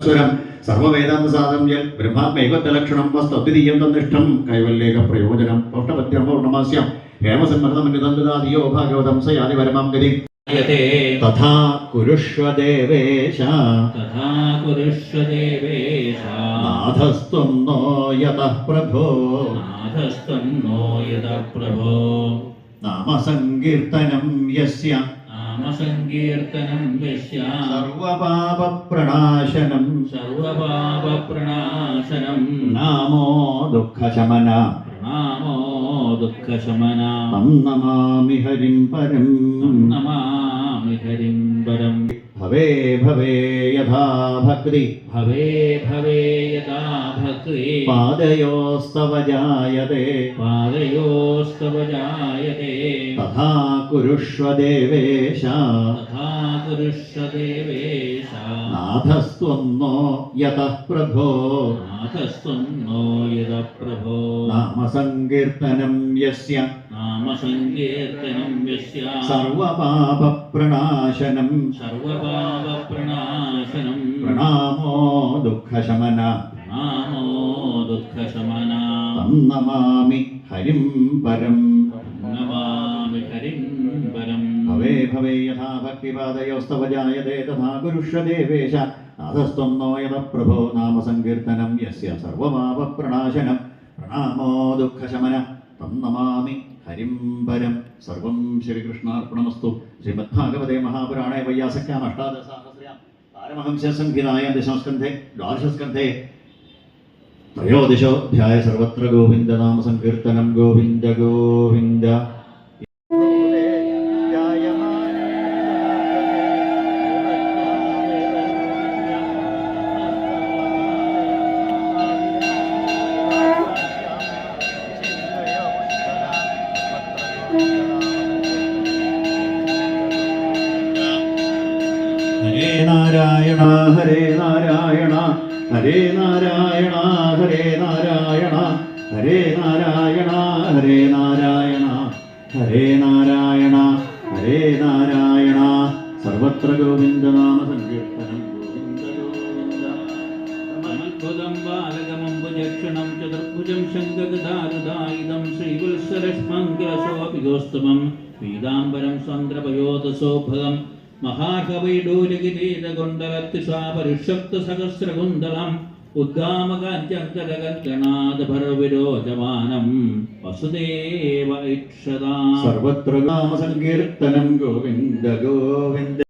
സ്വരം സർവവേദാന്ത സാധമ്യ ബ്രഹ്മാത്മൈകത്വലക്ഷണം വസ്തുദ്വീയം തന്നിഷ്ടം കൈവല്യേക പ്രയോജനം പൗഷ്ടപത്യം പൗർണമാസ്യം ഹേമസന്മർദ്ദമിതന്ദാദിയോ ഭാഗവതം സയാതി പരമാം ഗതി. തഥാ കുരുഷ്വ ദേവേശ തഥാ കുരുഷ്വ ദേവേശ നാഥസ്ത്വം നോ പ്രഭോ. നാഥസ്ത്വം നോ യതഃ പ്രഭോ. നാമസങ്കീർത്തനം യസ്യ. നാമസങ്കീർത്തനം സർവപാപപ്രണാശനം. സർവപാപപ്രണാശനം. നാമോ ദുഃഖശമന. നാമോ ദുഃഖശമന. തം നമാമി ഹരിം പരം. നമാമി ഹരിം പരം. भवे भवे यथा भक्ति भवे भवे यथा भक्ति पादयोस्तव जायते पादयोस्तव जायते तथा कुरुष्व देवेश तथा कुरुष्व देवेश नाथस्त्वं नो यतः प्रभो नाथस्त्वं नो यतः प्रभो नामसङ्कीर्तनं यस्य നാമസങ്കീർത്തനം സർവപാപപ്രണാശനം സർവപാപപ്രണാശനം പ്രണാമോ ദുഃഖശമന പ്രണാമോ ദുഃഖശമന തം നമാമി ഹരിം പരം നമാമി ഹരിം പരം ഭവേ ഭവേ യഥാ ഭക്തിപാദയോസ്തവ ജായതേ തഥാ കുരുഷ ദേവേശ നാഥസ്ത്വം നോയത പ്രഭോ നാമസങ്കീർത്തനം യസ്യ സർവപാപപ്രണാശനം പ്രണാമോ ദുഃഖശമന തം നമാമി ഹരിം പരം സർവം ശ്രീകൃഷ്ണാർപ്പണമസ്തു. ശ്രീമദ്ഭാഗവതേ മഹാപുരാണേ വയ്യാസഖ്യാം അഷ്ടാദശാഹസ്രയാം. പാരമഹംസ്യ സംഹിതായ ദശമസ്കന്ധേ ദ്വാദശസ്കന്ധേ. ത്രയോദശോധ്യായ സർവത്ര ഗോവിന്ദ നാമ സങ്കീർത്തനം ഗോവിന്ദ ഗോവിന്ദ. ഹരേ നാരായണ ഹരേ നാരായണ ഹരേ നാരായണ ഹരേ നാരായണ ഹരേ നാരായണ ഹരേ നാരായണ ഹരേ നാരായണ ഹരേ നാരായണ. സർവത്ര ഗോവിന്ദനാമ സങ്കീർത്തനം. ഗോവിന്ദ ഗോവിന്ദ. അത്ഭുതം ബാലക ദക്ഷിണം ചതുർഭുജം ശങ്കഗതാരുധായുധം ശ്രീവത്സരഷ്മഗ്രസോപിയോസ്തമം പീതാംബരം സ്വന്ത്രപയോധസോഭകം മഹാകവൈഡൂലികിരീതകുണ്ടലത്തിഷാപരിഷപ്തസഹസ്രകുന്തളം ഉദ്ഗാമകാഞ്ചങ്കരകങ്കണാദഭരവിരോചമാനം വസുദേവ ഇക്ഷതാ സർവത്ര ഗോവിന്ദ ഗോവിന്ദ